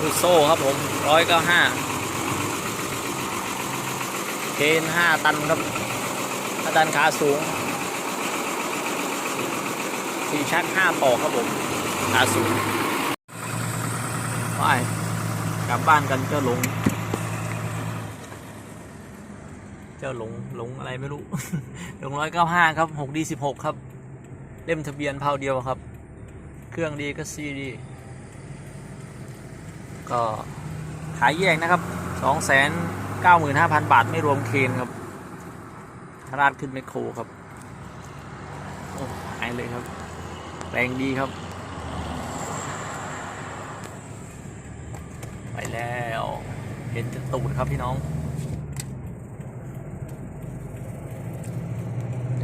คูโซ่ครับผมร้อยเก้าห้าเคนห้าตันครับห้าตันขาสูงสี่ชักห้าปอกครับผมขาสูงไปกลับบ้านกันเจ้าหลง เจ้าหลงหลงอะไรไม่รู้หลงร้อยเก้าห้าครับหกดีสิบหกครับ เล่มทะเบียนเผาเดียวครับ เครื่องดีก็ซีดี ก็ขายแยกนะครับสองแสนเก้าหมื่นห้าพันบาทไม่รวมเคนครับราดขึ้นไมโครครับโอ้หายเลยครับ แรงดีครับ ไปแล้วเห็นจะตูดครับพี่น้อง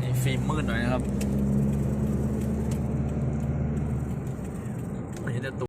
นี่ฟิล์มมืดหน่อยนะครับ